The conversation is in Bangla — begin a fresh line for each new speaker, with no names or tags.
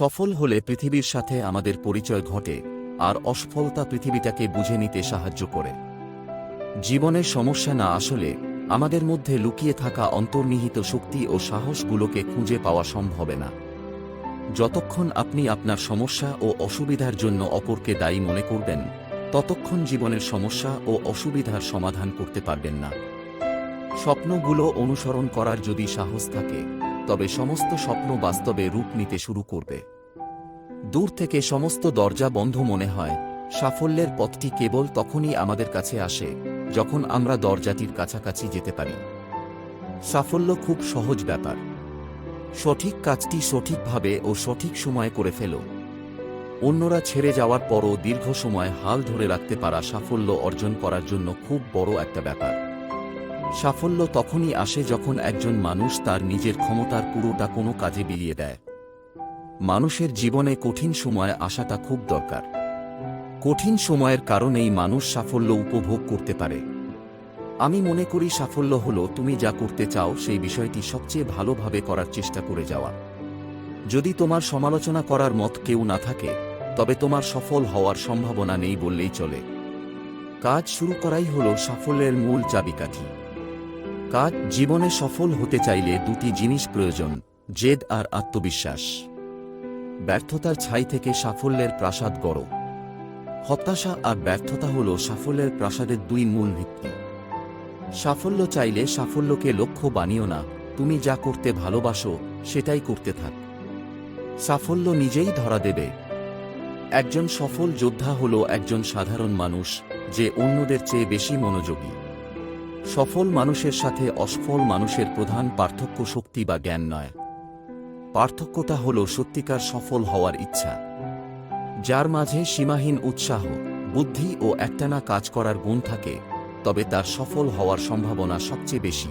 সফল হলে পৃথিবীর সাথে আমাদের পরিচয় ঘটে আর অসফলতা পৃথিবীটাকে বুঝে নিতে সাহায্য করে। জীবনের সমস্যা না আসলে আমাদের মধ্যে লুকিয়ে থাকা অন্তর্নিহিত শক্তি ও সাহসগুলোকে খুঁজে পাওয়া সম্ভবে না। যতক্ষণ আপনি আপনার সমস্যা ও অসুবিধার জন্য অপরকে দায়ী মনে করবেন, ততক্ষণ জীবনের সমস্যা ও অসুবিধার সমাধান করতে পারবেন না। স্বপ্নগুলো অনুসরণ করার যদি সাহস থাকে তবে সমস্ত স্বপ্ন বাস্তবে রূপ নিতে শুরু করবে। দূর থেকে সমস্ত দরজা বন্ধ মনে হয়, সাফল্যের পথটি কেবল তখনই আমাদের কাছে আসে, যখন আমরা দরজাটির কাছাকাছি যেতে পারি। সাফল্য খুব সহজ ব্যাপার। সঠিক কাজটি সঠিকভাবে ও সঠিক সময়ে করে ফেলো। অন্যরা ছেড়ে যাওয়ার পরও দীর্ঘ সময় হাল ধরে রাখতে পারা সাফল্য অর্জন করার জন্য খুব বড় একটা ব্যাপার। সাফল্য তখনই আসে যখন একজন মানুষ তার নিজের ক্ষমতার পুরোটা কোনো কাজে বিলিয়ে দেয়। মানুষের জীবনে কঠিন সময় আসাটা খুব দরকার। কঠিন সময়ের কারণেই মানুষ সাফল্য উপভোগ করতে পারে। আমি মনে করি সাফল্য হলো তুমি যা করতে চাও সেই বিষয়টি সবচেয়ে ভালোভাবে করার চেষ্টা করে যাওয়া। যদি তোমার সমালোচনা করার মত কেউ না থাকে, তবে তোমার সফল হওয়ার সম্ভাবনা নেই বললেই চলে। কাজ শুরু করাই হল সাফল্যের মূল চাবিকাঠি। কাজ জীবনে সফল হতে চাইলে দুটি জিনিস প্রয়োজন, জেদ আর আত্মবিশ্বাস। ব্যর্থতার ছাই থেকে সাফল্যের প্রাসাদ গড়। হতাশা আর ব্যর্থতা হল সাফল্যের প্রাসাদের দুই মূল ভিত্তি। সাফল্য চাইলে সাফল্যকে লক্ষ্য বানিও না, তুমি যা করতে ভালোবাসো, সেটাই করতে থাক। সাফল্য নিজেই ধরা দেবে। একজন সফল যোদ্ধা হল একজন সাধারণ মানুষ, যে অন্যদের চেয়ে বেশি মনোযোগী। সফল মানুষের সাথে অসফল মানুষের প্রধান পার্থক্য শক্তি বা জ্ঞান নয়। পার্থক্যটা হল সত্যিকার সফল হওয়ার ইচ্ছা। যার মাঝে সীমাহীন উৎসাহ, বুদ্ধি ও একটানা কাজ করার গুণ থাকে, তবে তার সফল হওয়ার সম্ভাবনা সবচেয়ে বেশি।